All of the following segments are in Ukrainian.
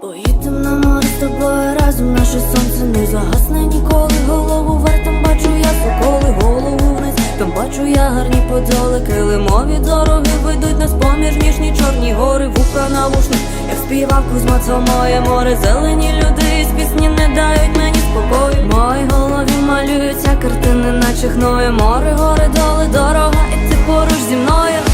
Поїдем на море з тобою разом наше сонце не загасне ніколи. Голову вверх там бачу я соколи, голову вниз там бачу я гарні подоли. Килимові дороги ведуть нас поміж ніжні чорні гори, вуха навушник, як співав Кузьма, це моє море. Зелені люди з пісні не дають мені спокою. В моїй голові малюються картини, наче хною. Море, гори, доли, дорога, і ти поруч зі мною.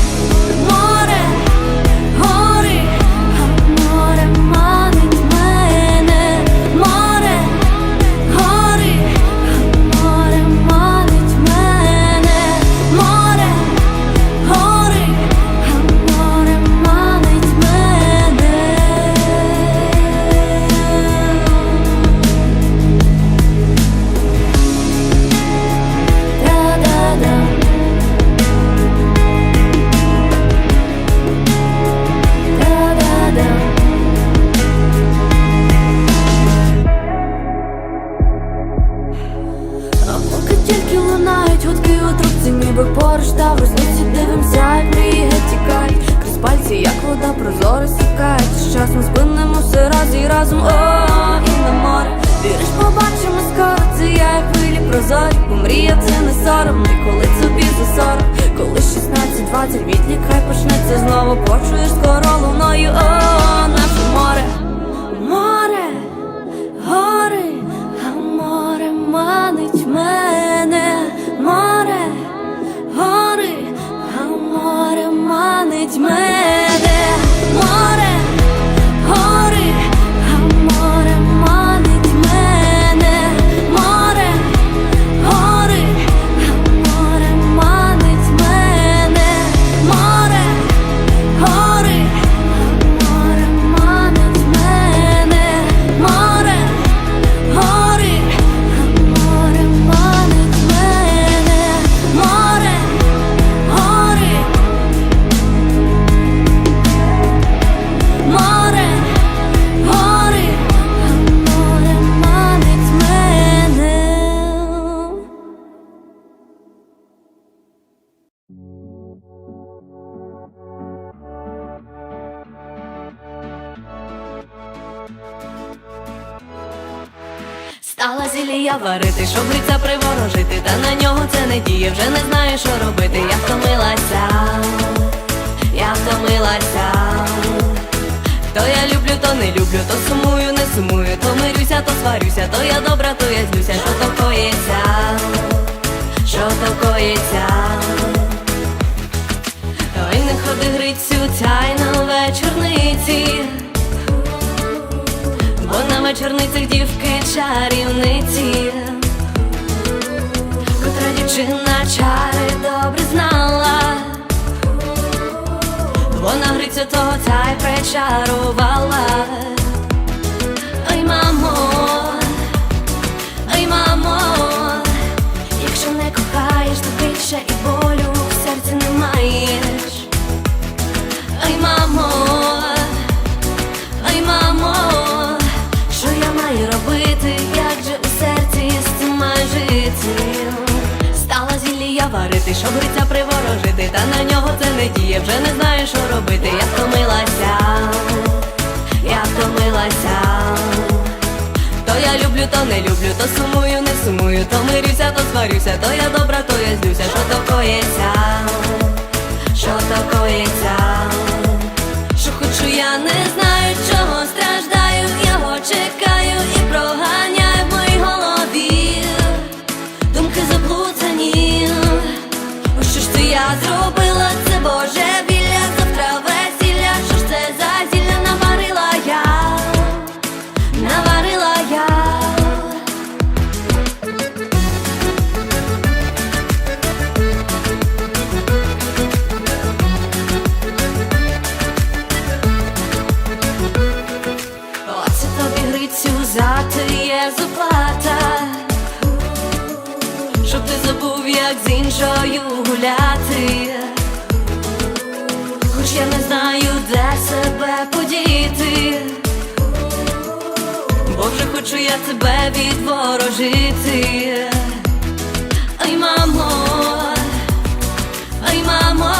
Мрія це не сором, ніколи коли тобі за сорок Коли 16-20 відлік, хай почнеться знову Почуєш скоро луною, о, зілія варити, щоб лиця приворожити, та на нього це не діє, вже не знаю, що робити. Я втомилася, я втомилася. То я люблю, то не люблю, то сумую, не сумую, то мирюся, то сварюся, то я добра, то я злюся, що то коїться, що то коїться. Ой, не ходи грицю, тайна вечорниці. Бо на дівки чарівниці, котра дівчина чари добре знала, вона гриця того та й причарувала. Та на нього це не діє, вже не знаю, що робити. Я втомилася, я втомилася. То я люблю, то не люблю, то сумую, не сумую, то мирюся, то сварюся, то я добра, то я злюся, що то коїться, що то коїться. Що хочу, я не забув, з іншою гуляти? Хоч я не знаю, де себе подіти. Бо вже хочу я тебе відворожити. Ой, мамо, ой, мамо,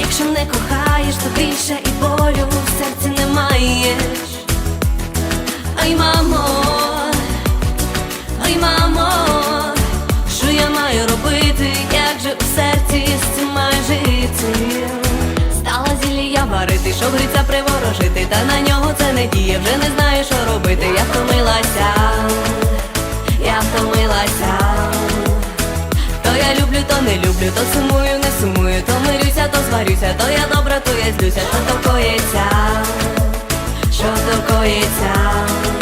якщо не кохаєш, то більше і болю в серці не маєш. Ой, мамо, зілля щоб гриця приворожити, та на нього це не діє, вже не знаю, що робити. Я втомилася, я втомилася. То я люблю, то не люблю, то сумую, не сумую, то мирюся, то зварюся, то я добра, то я злюся, що то коїться, що то коїться.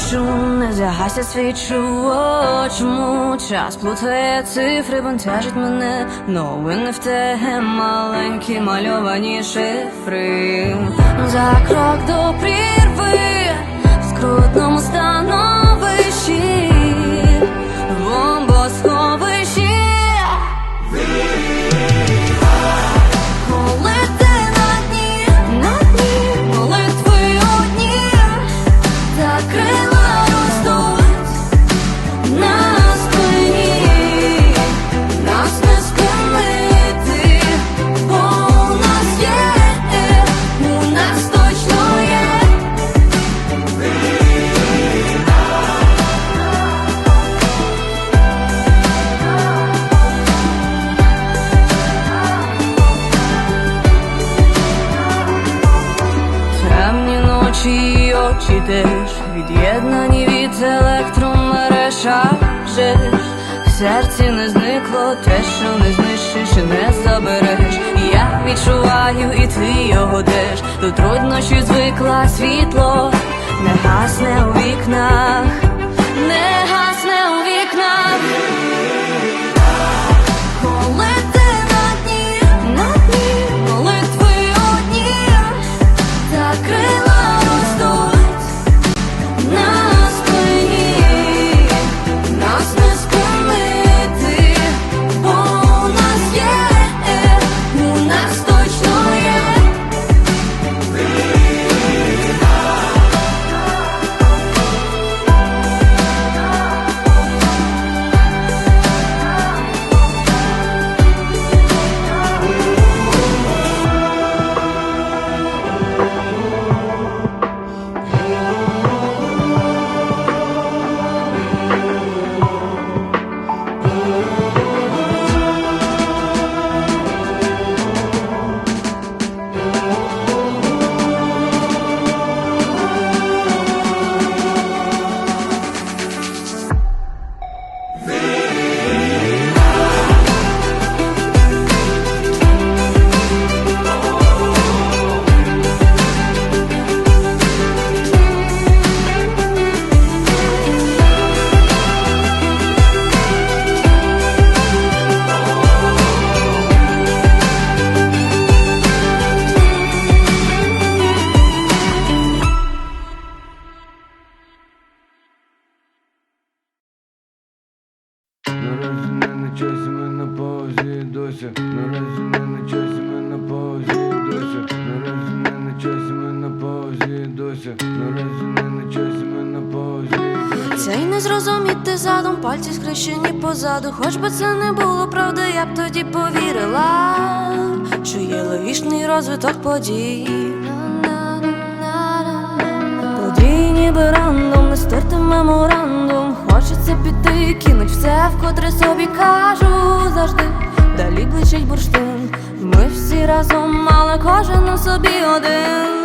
Краплі не загася свічу О, час плутає цифри, бентежить мене. Новини в те маленькі мальовані шифри. За крок до прірви в скрутному становищі Темні і очі теж від'єднані від електромережа жеш в серці не зникло те, що не знищиш і не забереш. Я відчуваю, і ти його теж. До труднощів звикла світло, не гасне у вікнах, часі ми на паузі досі. Наразі не на часі ми на паузі досі. Наразі не на часі ми на паузі досі. Наразі не на часі ми на паузі досі. Цей не зрозуміти задум, пальці скрещені позаду. Хоч би це не було правди, я б тоді повірила, що є логічний розвиток подій. Події ніби рандом, не стерти меморандум. Хочеться піти, кинуть все, вкотре собі кажу завжди. Далі бличить бурштин. Ми всі разом, але кожен у собі один.